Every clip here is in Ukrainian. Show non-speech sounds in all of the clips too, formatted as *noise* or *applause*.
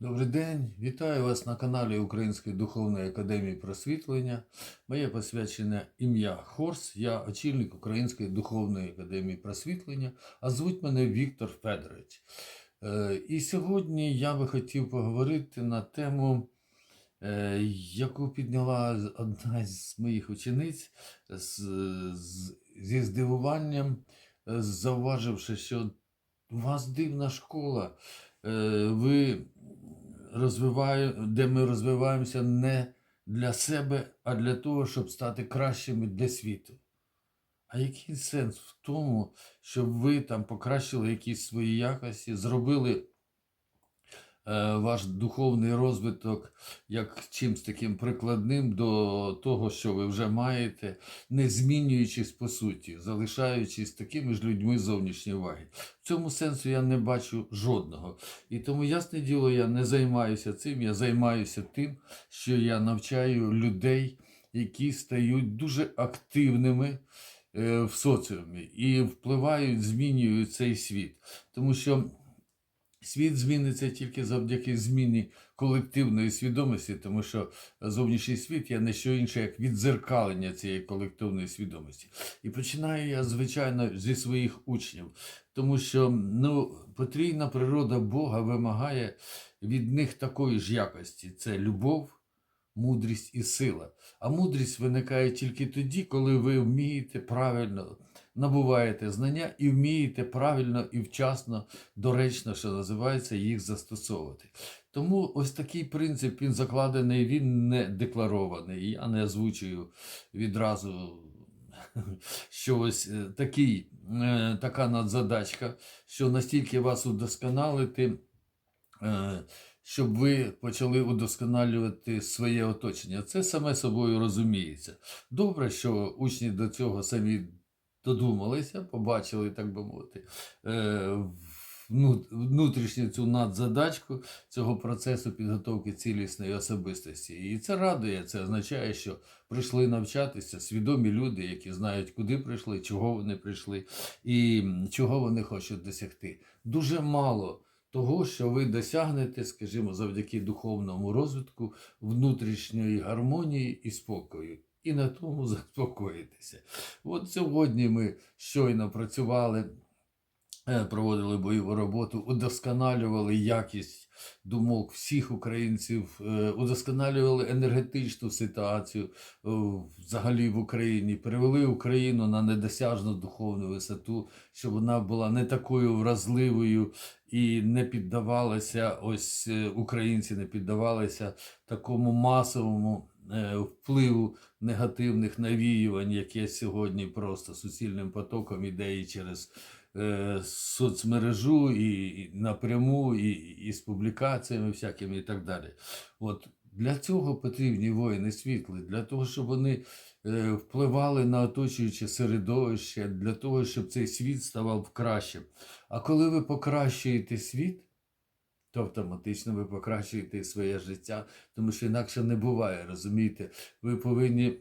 Добрий день, вітаю вас на каналі Української духовної академії просвітлення. Моє посвячене ім'я Хорс. Я очільник Української духовної академії просвітлення, а звуть мене Віктор Федорович. Е, І сьогодні я би хотів поговорити на тему, е, яку підняла одна з моїх учениць зі здивуванням, е, зауваживши, що у вас дивна школа. Ви розвиває, де ми розвиваємося не для себе, а для того, щоб стати кращими для світу. А який сенс в тому, щоб ви там покращили якісь свої якості, зробили ваш духовний розвиток як чимсь таким прикладним до того, що ви вже маєте, не змінюючись по суті, залишаючись такими ж людьми зовнішньої уваги. В цьому сенсу я не бачу жодного. І тому, ясне діло, я не займаюся цим, я займаюся тим, що я навчаю людей, які стають дуже активними е, в соціумі і впливають, змінюють цей світ. Тому що світ зміниться тільки завдяки зміні колективної свідомості, тому що зовнішній світ є не що інше, як віддзеркалення цієї колективної свідомості. І починаю я, звичайно, зі своїх учнів, тому що ну, потрійна природа Бога вимагає від них такої ж якості: це любов, мудрість і сила. А мудрість виникає тільки тоді, коли ви вмієте правильно набуваєте знання і вмієте правильно і вчасно, доречно, що називається, їх застосовувати. Тому ось такий принцип він закладений, він не декларований. Я не озвучую відразу. *laughs* Що ось е, такий, е, така надзадачка, що настільки вас удосконалити, е, щоб ви почали удосконалювати своє оточення. Це саме собою розуміється. Добре, що учні до цього самі додумалися, побачили, так би мовити, е, внутрішню цю надзадачку цього процесу підготовки цілісної особистості. І це радує, це означає, що прийшли навчатися свідомі люди, які знають, куди прийшли, чого вони прийшли і чого вони хочуть досягти. Дуже мало того, що ви досягнете, скажімо, завдяки духовному розвитку внутрішньої гармонії і спокою. І на тому *laughs* заспокоїтеся. От сьогодні ми щойно працювали, е, проводили бойову роботу, удосконалювали якість думок всіх українців, е, удосконалювали енергетичну ситуацію е, взагалі в Україні, привели Україну на недосяжну духовну висоту, щоб вона була не такою вразливою і не піддавалася, ось українці не піддавалися такому масовому впливу негативних навіювань, яке сьогодні просто суцільним потоком іде і через е, соцмережу, і, і напряму, і, і з публікаціями всякими і так далі. От для цього потрібні воїни світли, для того, щоб вони е, впливали на оточуюче середовище, для того, щоб цей світ ставав кращим. А коли ви покращуєте світ, то автоматично ви покращуєте своє життя, тому що інакше не буває, розумієте? Ви повинні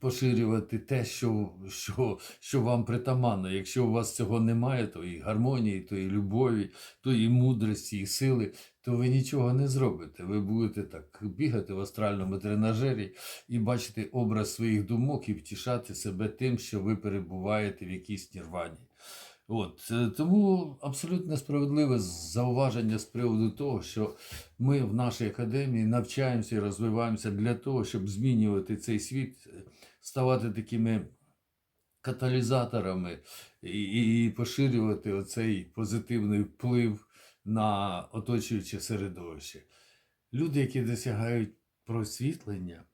поширювати те, що, що, що вам притаманно. Якщо у вас цього немає, то і гармонії, то і любові, то і мудрості, і сили, то ви нічого не зробите. Ви будете так бігати в астральному тренажері і бачити образ своїх думок і втішати себе тим, що ви перебуваєте в якійсь нірвані. От е, тому абсолютно справедливе зауваження з приводу того, що ми в нашій академії навчаємося і розвиваємося для того, щоб змінювати цей світ, е, ставати такими каталізаторами і, і поширювати оцей позитивний вплив на оточуюче середовище. Люди, які досягають просвітлення,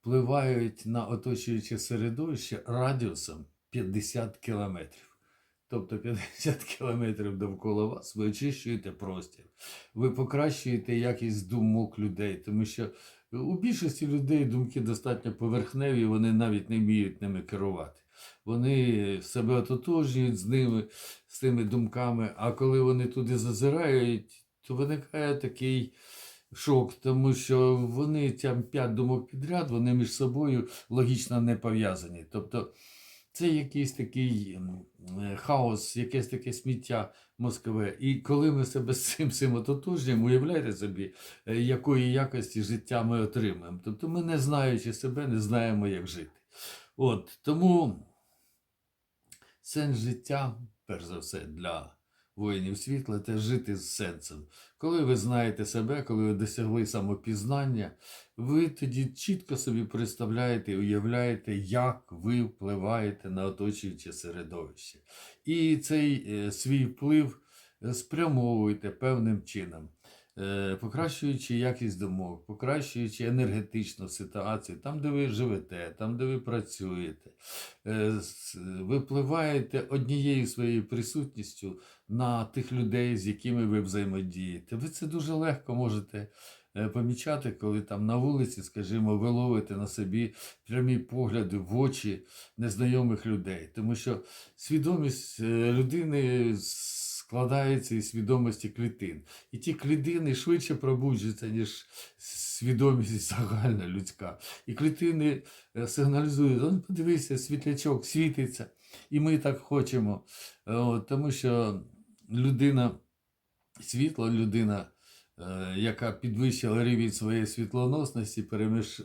впливають на оточуюче середовище радіусом 50 кілометрів. Тобто 50 *laughs* кілометрів довкола вас ви очищуєте простір, ви покращуєте якість думок людей, тому що у більшості людей думки достатньо поверхневі, вони навіть не вміють ними керувати. Вони себе ототожнюють з ними, з тими думками, а коли вони туди зазирають, то виникає такий шок, тому що вони там п'ять думок підряд, вони між собою логічно не пов'язані. Тобто це якийсь такий е, хаос, якесь таке сміття Москове. І коли ми себе з цим всім ототожнюємо, уявляєте собі, е, якої якості життя ми отримаємо. Тобто ми, не знаючи себе, не знаємо, як жити. От, тому сенс життя, перш за все, для воїнів світла, це жити з сенсом. Коли ви знаєте себе, коли ви досягли самопізнання, ви тоді чітко собі представляєте і уявляєте, як ви впливаєте на оточуюче середовище. І цей е, свій вплив е, спрямовуєте певним чином, е, покращуючи якість думок, покращуючи енергетичну ситуацію, там, де ви живете, там, де ви працюєте, ви впливаєте однією своєю присутністю на тих людей, з якими ви взаємодієте. Ви це дуже легко можете е, помічати, коли там на вулиці, скажімо, ви ловите на собі прямі погляди в очі незнайомих людей. Тому що свідомість е, людини складається із свідомості клітин. І ті клітини швидше пробуджуються, ніж свідомість загальна людська. І клітини е, сигналізують, «О, подивися, світлячок світиться. І ми так хочемо. Тому що людина, світла людина, е, яка підвищила рівень своєї світлоносності,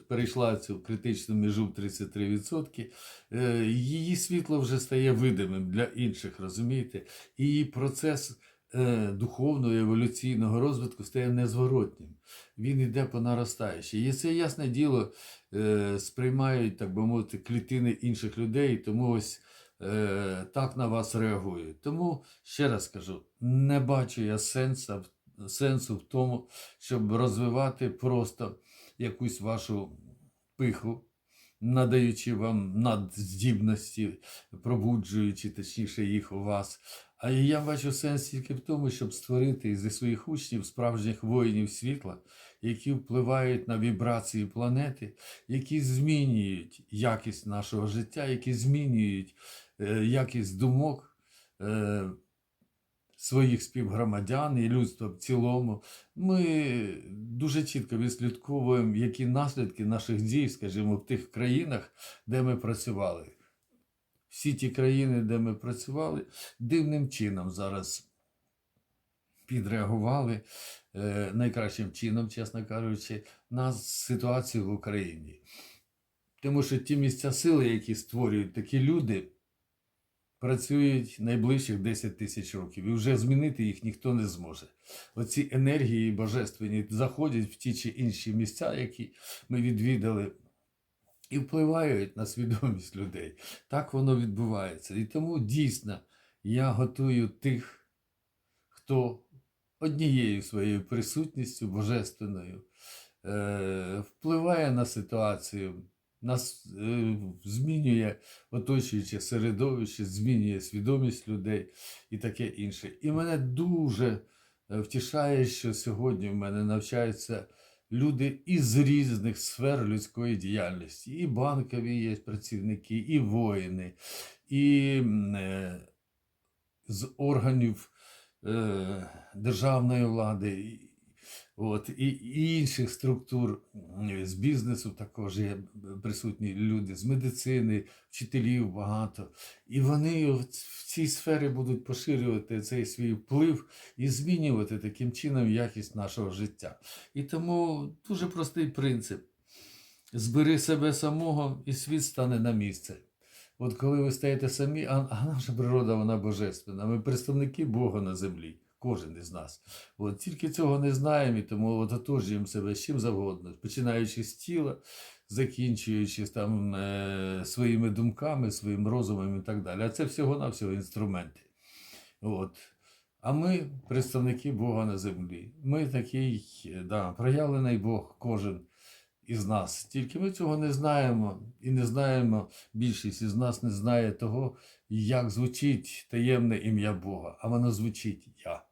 перейшла цю критичну межу в 33%, е, її світло вже стає видимим для інших, розумієте? І процес е, духовного еволюційного розвитку стає незворотнім. Він йде по наростаючій. І це ясне діло сприймають, так би мовити, клітини інших людей, тому ось е, так на вас реагують. Тому ще раз кажу: не бачу я сенсу, в- сенсу в тому, щоб розвивати просто якусь вашу пиху, надаючи вам надздібності, пробуджуючи точніше їх у вас. А я бачу сенс тільки в тому, щоб створити зі своїх учнів справжніх воїнів світла, які впливають на вібрації планети, які змінюють якість нашого життя, які змінюють якість думок е, своїх співгромадян і людства в цілому. Ми дуже чітко відслідковуємо, які наслідки наших дій, скажімо, в тих країнах, де ми працювали. Всі ті країни, де ми працювали, дивним чином зараз підреагували е, найкращим чином, чесно кажучи, на ситуацію в Україні. Тому що ті місця сили, які створюють такі люди, працюють найближчих 10 тисяч років, і вже змінити їх ніхто не зможе. Оці енергії божественні заходять в ті чи інші місця, які ми відвідали, і впливають на свідомість людей. Так воно відбувається. І тому дійсно я готую тих, хто однією своєю присутністю божественною е, впливає на ситуацію, нас е, змінює оточуюче середовище, змінює свідомість людей і таке інше. І мене дуже е, втішає, що сьогодні в мене навчаються люди із різних сфер людської діяльності. І банкові є працівники, і воїни, і е, з органів державної влади, от, і, інших структур з бізнесу також є присутні люди, з медицини, вчителів багато. І вони в цій сфері будуть поширювати цей свій вплив і змінювати таким чином якість нашого життя. І тому дуже простий принцип: збери себе самого, і світ стане на місце. От коли ви стаєте самі, а наша природа вона божественна. Ми представники Бога на землі, кожен із нас. От тільки цього не знаємо, і тому от себе з чим завгодно, починаючи з тіла, закінчуючи там е, своїми думками, своїм розумом і так далі. А це всього-навсього інструменти. От. А ми представники Бога на землі. Ми такий да, проявлений Бог, кожен із нас. Тільки ми цього не знаємо і не знаємо, більшість із нас не знає того, як звучить таємне ім'я Бога, а воно звучить Я.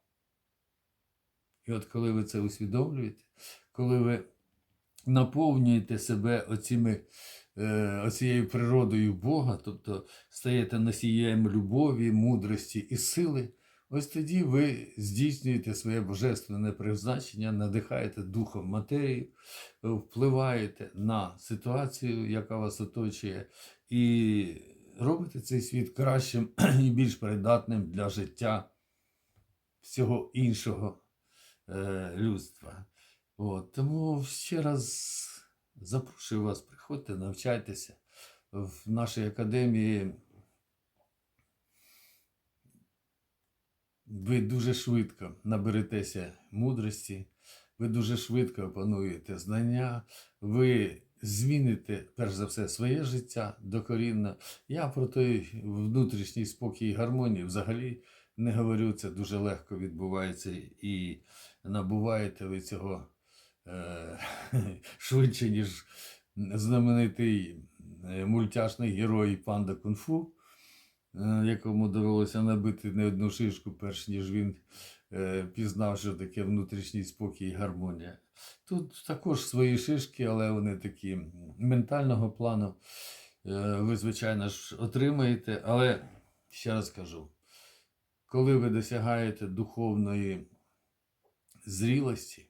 І от коли ви це усвідомлюєте, коли ви наповнюєте себе оціми, е, оцією природою Бога, тобто стаєте носієм любові, мудрості і сили, ось тоді ви здійснюєте своє божественне призначення, надихаєте духом матерію, е, впливаєте на ситуацію, яка вас оточує, і робите цей світ кращим *clears throat* і більш придатним для життя всього іншого е, людства. От, тому ще раз запрошую вас, приходьте, навчайтеся. В нашій академії ви дуже швидко наберетеся мудрості, ви дуже швидко опануєте знання, ви зміните, перш за все, своє життя докорінно. Я про той внутрішній спокій і гармонію взагалі не говорю. Це дуже легко відбувається і набуваєте ви цього е, *laughs* швидше, ніж знаменитий е, мультяшний герой Панда Кунг-фу, е, якому довелося набити не одну шишку, перш ніж він е, пізнав, що таке внутрішній спокій і гармонія. Тут також свої шишки, але вони такі ментального плану. Ви, звичайно ж, отримаєте, але ще раз кажу, коли ви досягаєте духовної зрілості,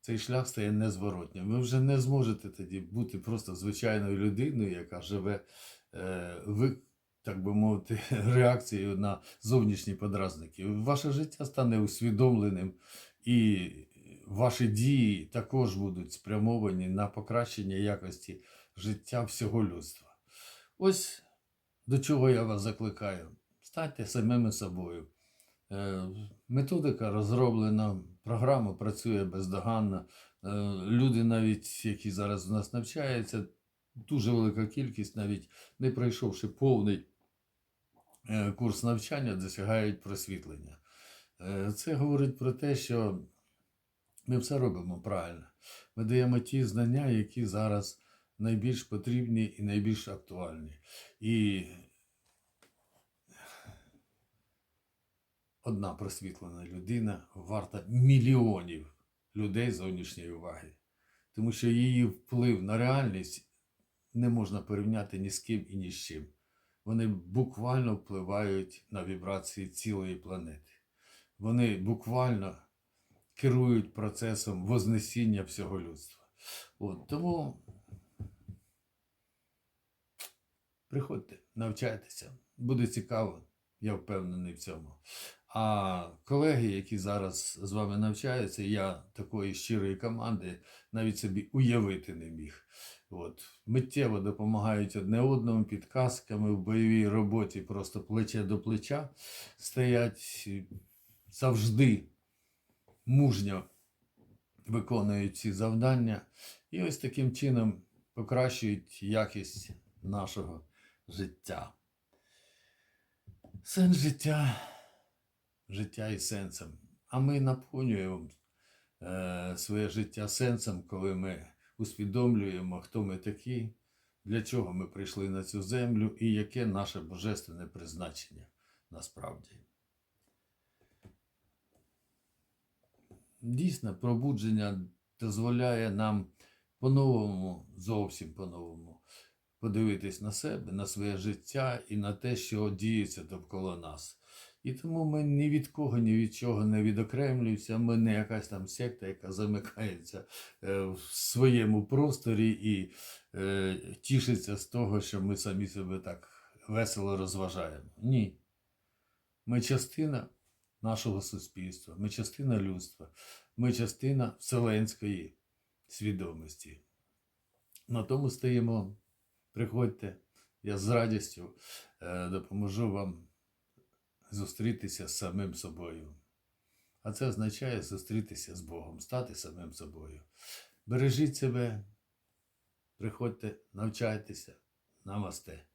цей шлях стає незворотнім. Ви вже не зможете тоді бути просто звичайною людиною, яка живе е, ви, так би мовити, *laughs* реакцією на зовнішні подразники. Ваше життя стане усвідомленим, і ваші дії також будуть спрямовані на покращення якості життя всього людства. Ось до чого я вас закликаю. Станьте самими собою. Е, Методика розроблена, програма працює бездоганно. Е, Люди, навіть які зараз у нас навчаються, дуже велика кількість, навіть не пройшовши повний е, курс навчання, досягають просвітлення. Е, Це говорить про те, що ми все робимо правильно. Ми даємо ті знання, які зараз найбільш потрібні і найбільш актуальні. І одна просвітлена людина варта мільйонів людей зовнішньої уваги. Тому що її вплив на реальність не можна порівняти ні з ким і ні з чим. Вони буквально впливають на вібрації цілої планети. Вони буквально керують процесом вознесіння всього людства. От, тому приходьте, навчайтеся, буде цікаво, я впевнений в цьому. А колеги, які зараз з вами навчаються, я такої щирої команди навіть собі уявити не міг. От. Миттєво допомагають одне одному підказками в бойовій роботі, просто плече до плеча стоять завжди мужньо виконують ці завдання. І ось таким чином покращують якість нашого життя. Сенс життя життя і сенсом. А ми наповнюємо е, своє життя сенсом, коли ми усвідомлюємо, хто ми такі, для чого ми прийшли на цю землю і яке наше божественне призначення насправді. Дійсно, пробудження дозволяє нам по-новому, зовсім по-новому, подивитись на себе, на своє життя і на те, що діється довкола нас. І тому ми ні від кого, ні від чого не відокремлюємося. Ми не якась там секта, яка замикається е, в своєму просторі і е, тішиться з того, що ми самі себе так весело розважаємо. Ні. Ми частина нашого суспільства, ми частина людства, ми частина вселенської свідомості. На тому стоїмо. Приходьте, я з радістю е, допоможу вам зустрітися з самим собою. А це означає зустрітися з Богом, стати самим собою. Бережіть себе, приходьте, навчайтеся, намасте.